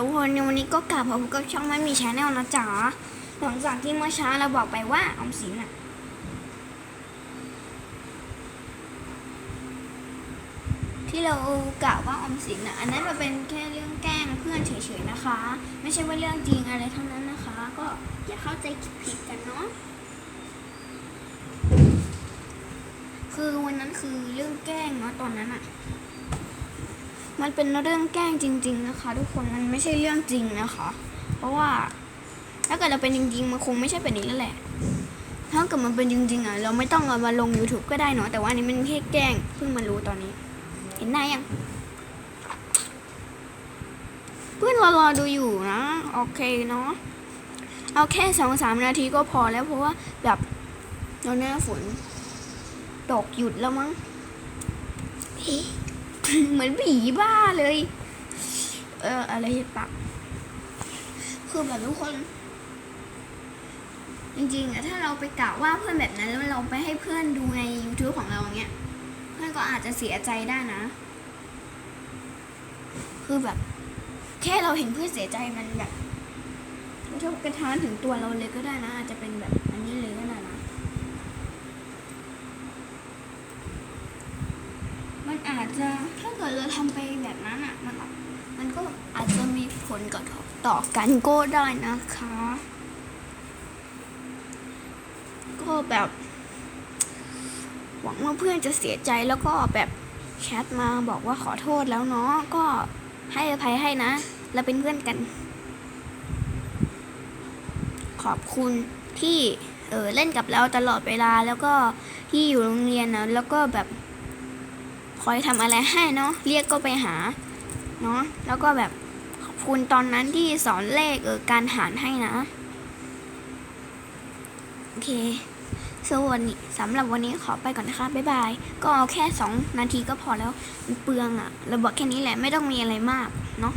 ทุกคนวันนี้ก็กลับมาพบกับช่องไม่มีชาแนลนะจ๊ะหลังจากที่เมื่อเช้าเราบอกไปว่าออมสินอะที่เรากล่าวว่าออมสินอะอันนั้นมันเป็นแค่เรื่องแกล้งเพื่อนเฉยๆนะคะ ไม่ใช่ว่าเรื่องจริงอะไรทั้งนั้นนะคะ ก็อย่าเข้าใจผิดกันเนาะคือวันนั้นคือเรื่องแกล้งเนาะตอนนั้นอะ มันเป็นเรื่องแกล้งจริง ๆ นะคะ ทุกคนมันไม่ใช่เรื่องจริงนะคะ เพราะว่าถ้าเกิดเราเป็นจริงๆมันคงไม่ใช่แบบนี้แล้วแหละ ถ้าเกิดมันเป็นจริงๆอะเราไม่ต้องเอามาลง YouTube ก็ได้เนาะแต่ว่าอันนี้มันแค่แกล้งเพิ่งมารู้ตอนนี้ เห็นหน้ายังเพื่อนรอรอดูอยู่นะโอเคเนาะเอาแค่สองสามนาทีก็พอแล้วเพราะว่าแบบตอนนี้ฝนตกหยุดแล้วมั้งเฮ้ เหมือนผีบ้าเลย เอออะไรปะคือแบบทุกคน จริงๆอะถ้าเราไปกล่าวว่าเพื่อนแบบนั้นแล้วเราไปให้เพื่อนดูใน YouTube ของเราอย่างเงี้ย เพื่อนก็อาจจะเสียใจได้นะ คือแบบ แค่เราเห็นเพื่อนเสียใจมันแบบกระทบกระทานถึงตัวเราเลยก็ได้นะ อาจจะเป็นแบบอันนี้เลยก็ได้นะ มัน อาจจะถ้าเกิดเราทำไปแบบนั้นอะมันมันก็อาจจะมีผลกระทบต่อกันก็ได้นะคะ ก็แบบ หวังว่าเพื่อนจะเสียใจแล้วก็แบบแชทมาบอกว่าขอโทษแล้วเนาะก็ให้อภัยให้นะเราเป็นเพื่อนกัน ขอบคุณที่เออเล่นกับเราตลอดเวลาแล้วก็ที่อยู่โรงเรียนนะแล้วก็แบบ คอยทำอะไรให้เนาะเรียกก็ไปหาเนาะแล้วก็แบบขอบคุณตอนนั้นที่สอนเลขเออการหารให้นะโอเคสวัสดีสำหรับวันนี้ขอไปก่อนนะคะ บ๊ายบาย ก็เอาแค่ 2 นาทีก็พอแล้วเปลืองอะเราบอกแค่นี้แหละไม่ต้องมีอะไรมากเนาะ